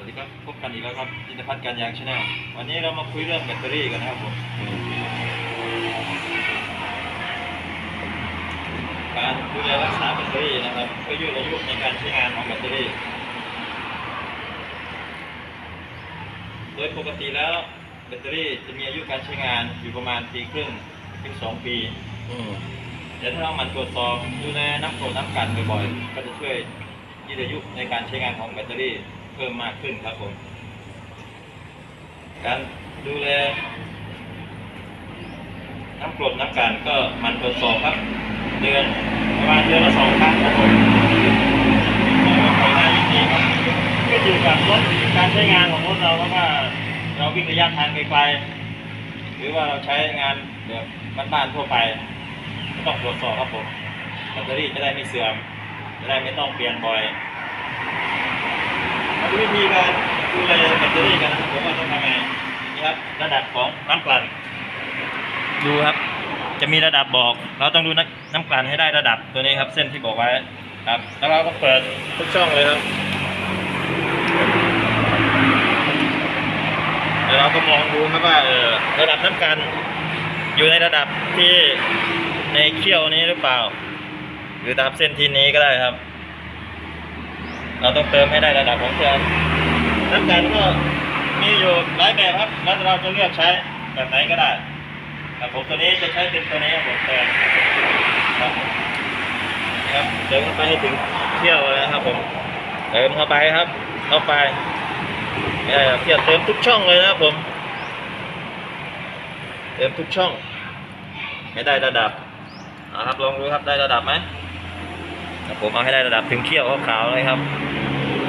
วัสดีครับพบกันอีกแล้วครับจินพัฒน์การยางชาแนลวันนี้เรามาคุยเรื่องแบตเตอรี่กันนะครับผมการดูแลรักษาแบตเตอรี่นะครับเพื่อยืดอายุในการใช้งานของแบตเตอรี่ โดยปกติแล้วแบตเตอรี่จะมีอายุการใช้งานอยู่ประมาณปีครึ่งถึงสองปีอืมแต่ถ้าเราหมันตรวจสอบดูแลน้ำกรดน้ำกันบ่อยๆก็จะช่วยยืดอายุในการใช้งานของแบตเตอรี่เพิ่มมากขึ้นครับผม การดูแล น้ำกรดน้ำกันก็มันตรวจสอบครับ เดือนประมาณเดือนละสองครั้งครับผมใช้ได้ดีครับก็อยู่กับรถการใช้งานของรถเราเพราะว่าเราวิ่งระยะทางไกลๆหรือว่าเราใช้งานแบบบ้านๆทั่วไปก็ต้องตรวจสอบครับผมแบตเตอรี่จะได้ไม่เสื่อมจะได้ไม่ต้องเปลี่ยนบ่อย วิธีการดูแลแบตเตอรี่กันนะครับผมว่าต้องทำไงนี่ครับระดับของน้ำกลั่นดูครับ จะมีระดับบอก เราต้องดูน้ำน้ำกลั่นให้ได้ระดับตัวนี้ครับ เส้นที่บอกไว้ครับ แล้วเราก็เปิดทุกช่องเลยครับเดี๋ยวเราก็มองดูครับว่าเออระดับน้ำกลั่นอยู่ในระดับที่ในเขี้ยวนี้หรือเปล่า หรือตามเส้นทีนี้ก็ได้ครับ เราต้องเติมให้ได้ระดับของเครื่องน้ำกันก็มีอยู่หลายแบบครับแล้วเราจะเลือกใช้แบบไหนก็ได้แต่ผมตัวนี้จะใช้เป็นตัวนี้ครับผมเติมครับครับเติมเข้าไปให้ถึงเที่ยวเลยนะครับผมเติมเข้าไปครับ เข้าไปเออเที่ยวเติมทุกช่องเลยนะครับผม เติมทุกช่องให้ได้ระดับนะครับลองดูครับได้ระดับไหม ครับผมเอาให้ได้ระดับถึงเขี้ยวขาวๆเลยครับ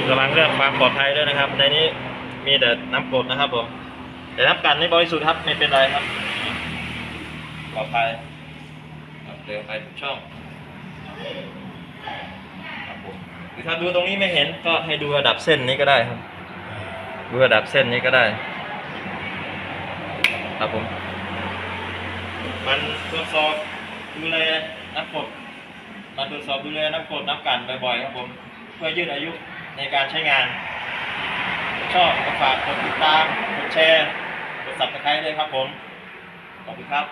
ระวังเรื่องความปลอดภัยด้วยนะครับ ในนี้มีแต่น้ำกรดนะครับผมแต่น้ำกันนี่บริสุทธิ์ครับไม่เป็นไรครับปลอดภัยครับเติมไปทุกช่องครับผมหรือถ้าดูตรงนี้ไม่เห็นก็ให้ดูระดับเส้นนี้ก็ได้ครับ ดูระดับเส้นนี้ก็ได้ ครับผม มันตรวจสอบดูแลน้ำกรด มันตรวจสอบดูแลน้ำกรดน้ำกันบ่อยๆครับผม เพื่อยืดอายุในการใช้งาน ชอบก็ฝากกดติดตาม กดแชร์ กดสับสไครต์ด้วยครับผม ขอบคุณครับ